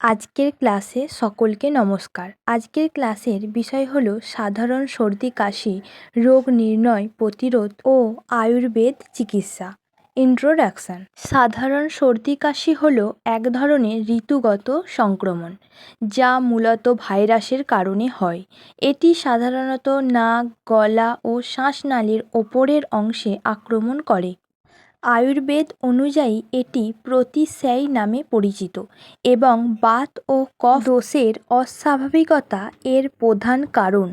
আজকের ক্লাসে সকলকে নমস্কার। আজকের ক্লাসের বিষয় হল সাধারণ সর্দি কাশি, রোগ নির্ণয়, প্রতিরোধ ও আয়ুর্বেদ চিকিৎসা। ইন্ট্রোডাকশান সাধারণ সর্দি কাশি হলো এক ধরনের ঋতুগত সংক্রমণ, যা মূলত ভাইরাসের কারণে হয়। এটি সাধারণত নাক, গলা ও শ্বাসনালীর ওপরের অংশে আক্রমণ করে। আয়ুর্বেদ অনুযায়ী এটি প্রতিশ্যায়ী নামে পরিচিত এবং বাত ও কফ দোষের অস্বাভাবিকতা এর প্রধান কারণ।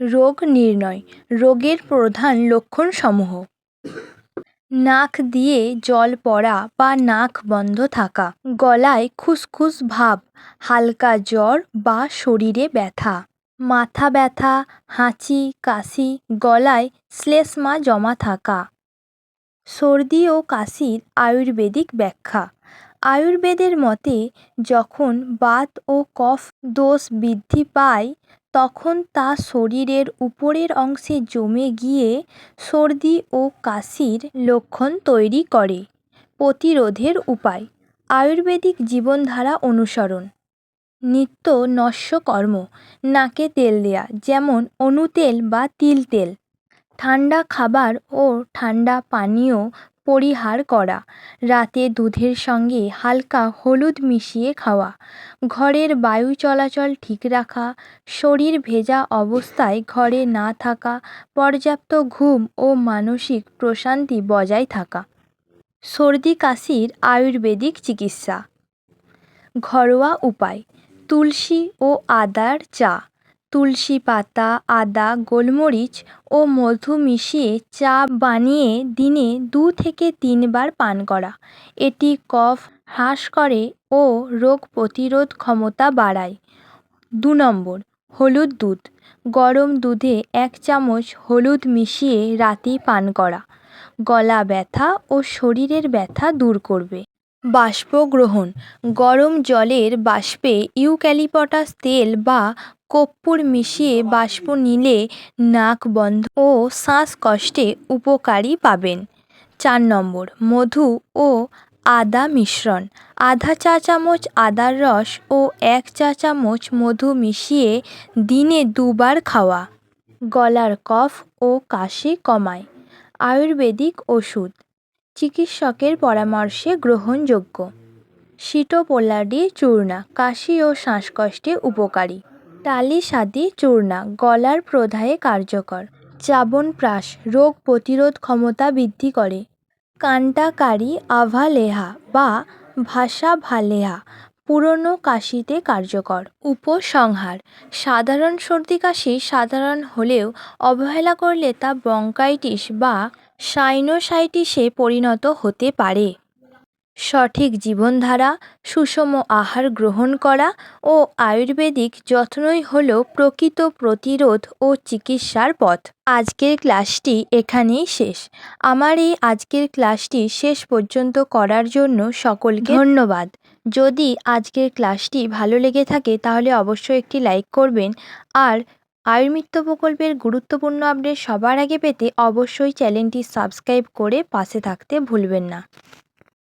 রোগ নির্ণয়, রোগের প্রধান লক্ষণসমূহ। নাক দিয়ে জল পড়া বা নাক বন্ধ থাকা, গলায় খুসখুস ভাব, হালকা জ্বর বা শরীরে ব্যথা, মাথা ব্যথা, হাঁচি, কাশি, গলায় শ্লেষ্মা জমা থাকা। সর্দি ও কাশির আয়ুর্বেদিক ব্যাখ্যা। আয়ুর্বেদের মতে, যখন বাত ও কফ দোষ বৃদ্ধি পায়, তখন তা শরীরের উপরের অংশে জমে গিয়ে সর্দি ও কাশির লক্ষণ তৈরি করে। প্রতিরোধের উপায়, আয়ুর্বেদিক জীবনধারা অনুসরণ। নিত্য নস্যকর্ম, নাকে তেল দেয়া, যেমন অনুতেল বা তিল তেল ঠান্ডা খাবার ও ঠান্ডা পানীয় পরিহার করা। রাতে দুধের সঙ্গে হালকা হলুদ মিশিয়ে খাওয়া। ঘরের বায়ু চলাচল ঠিক রাখা। শরীর ভেজা অবস্থায় ঘরে না থাকা। পর্যাপ্ত ঘুম ও মানসিক প্রশান্তি বজায় থাকা। সর্দি কাশির আয়ুর্বেদিক চিকিৎসা। ঘরোয়া উপায়, তুলসী ও আদার চা। তুলসী পাতা, আদা, গোলমরিচ ও মধু মিশিয়ে চা বানিয়ে দিনে দু থেকে তিনবার পান করা। এটি কফ হ্রাস করে ও রোগ প্রতিরোধ ক্ষমতা বাড়ায়। দু নম্বর, হলুদ দুধ। গরম দুধে এক চামচ হলুদ মিশিয়ে রাতে পান করা। গলা ব্যথা ও শরীরের ব্যথা দূর করবে। বাষ্পগ্রহণ। গরম জলের বাষ্পে ইউক্যালিপটাস তেল বা কর্পূর মিশিয়ে বাষ্প নিলে নাক বন্ধ ও শ্বাসকষ্টে উপকারী পাবেন। চার নম্বর, মধু ও আদা মিশ্রণ। আধা চা চামচ আদার রস ও এক চা চামচ মধু মিশিয়ে দিনে দুবার খাওয়া। গলার কফ ও কাশি কমায়। আয়ুর্বেদিক ওষুধ। চিকিৎসকের পরামর্শে গ্রহণযোগ্য। সিটোপোলাডি চূর্ণা, কাশি ও শ্বাসকষ্টে উপকারী। টালিসাদি চূর্ণা, গলার প্রদাহে কার্যকর। চ্যবনপ্রাশ, রোগ প্রতিরোধ ক্ষমতা বৃদ্ধি করে। কান্টাকারি আভালেহা বা ভাষা ভালেহা পুরনো কাশিতে কার্যকর। উপসংহার, সাধারণ সর্দি কাশি সাধারণ হলেও অবহেলা করলে তা ব্রঙ্কাইটিস বা সাইনোসাইটিসে পরিণত হতে পারে। সঠিক জীবনধারা, সুষম আহার গ্রহণ করা ও আয়ুর্বেদিক যত্নই হলো প্রকৃত প্রতিরোধ ও চিকিৎসার পথ। আজকের ক্লাসটি এখানেই শেষ। আমার এই আজকের ক্লাসটি শেষ পর্যন্ত করার জন্য সকলকে ধন্যবাদ। যদি আজকের ক্লাসটি ভালো লেগে থাকে তাহলে অবশ্যই একটি লাইক করবেন আর আয়ুর্মিত্র প্রকল্পের গুরুত্বপূর্ণ আপডেট সবার আগে পেতে অবশ্যই চ্যানেলটি সাবস্ক্রাইব করে পাশে থাকতে ভুলবেন না।